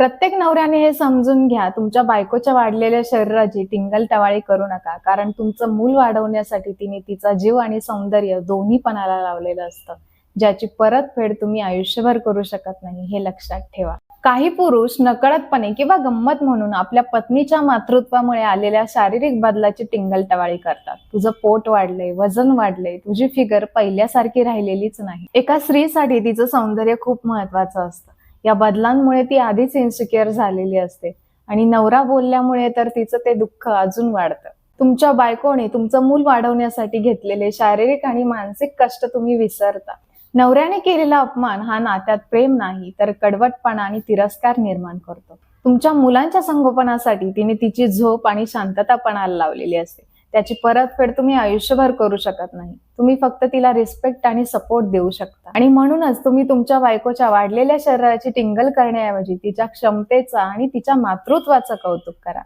प्रत्येक नवऱ्याने हे समजून घ्या तुमच्या बायकोच्या वाढलेल्या शरीराची टिंगल टवाळी करू नका. कारण तुमचं मूल वाढवण्यासाठी तिने तिचा जीव आणि सौंदर्य दोन्ही पणाला लावलेलं असतं. ज्याची परतफेड तुम्ही आयुष्यभर करू शकत नाही हे लक्षात ठेवा. काही पुरुष नकळतपणे किंवा गंमत म्हणून आपल्या पत्नीच्या मातृत्वामुळे आलेल्या शारीरिक बदलाची टिंगल टवाळी करतात. तुझं पोट वाढलंय वजन वाढलंय तुझी फिगर पहिल्यासारखी राहिलेलीच नाही. एका स्त्रीसाठी तिचं सौंदर्य खूप महत्वाचं असतं. या बदलांमुळे ती आधीच इन्सिक्युअर झालेली असते. आणि नवरा बोलल्यामुळे तर तिचं ते दुःख अजून वाढतं. तुमच्या बायकोने तुमचं मूल वाढवण्यासाठी घेतलेले शारीरिक आणि मानसिक कष्ट तुम्ही विसरता. नवऱ्याने केलेला अपमान हा नात्यात प्रेम नाही तर कडवटपणा आणि तिरस्कार निर्माण करतो. तुमच्या मुलांच्या संगोपनासाठी तिने तिची झोप आणि शांतता पणाला लावलेली असते. त्याची परतफेड तुम्ही आयुष्यभर करू शकत नाही. तुम्ही फक्त तिला रिस्पेक्ट आणि सपोर्ट देऊ शकता. आणि म्हणूनच तुम्ही तुमच्या बायकोच्या वाढलेल्या शरीराची टिंगल करण्याऐवजी तिच्या क्षमतेचा आणि तिच्या मातृत्वाचं कौतुक करा.